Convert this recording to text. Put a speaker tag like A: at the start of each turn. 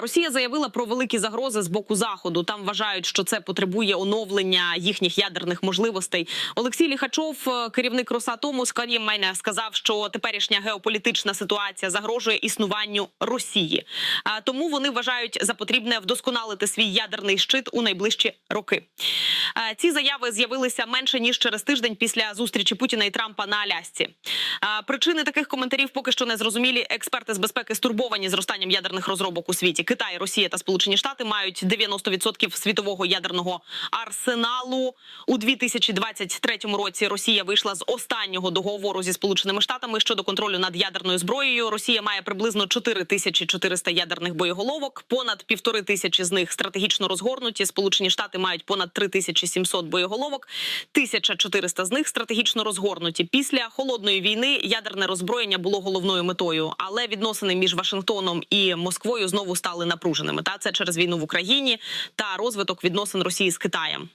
A: Росія заявила про великі загрози з боку заходу. Там вважають, що це потребує оновлення їхніх ядерних можливостей. Олексій Ліхачов, е, керівник Росатому, мене сказав, що теперішня геополітична ситуація загрожує існуванню Росії. А, Тому вони вважають за потрібне вдосконалити свій ядерний щит у найближчі роки. Ці заяви з'явилися менше ніж через тиждень після зустрічі Путіна і Трампа на Алясці. Причини таких коментарів поки що не зрозумілі. Експерти з безпеки стурбовані зростанням ядерних розробок у світі. Китай, Росія та Сполучені Штати мають 90% світового ядерного арсеналу. У 2023 році Росія вийшла з останнього договору зі Сполученими Штатами щодо контролю над ядерною зброєю. Росія має приблизно 4400 ядерних боєголовок. Понад півтори тисячі з них стратегічно розгорнуті. Сполучені Штати мають понад 3700 боєголовок. 1400 з них стратегічно розгорнуті. Після холодної війни ядерне роззброєння було головною метою, але відносини між Вашингтоном і Москвою знову стали напруженими. Та це через війну в Україні та розвиток відносин Росії з Китаєм.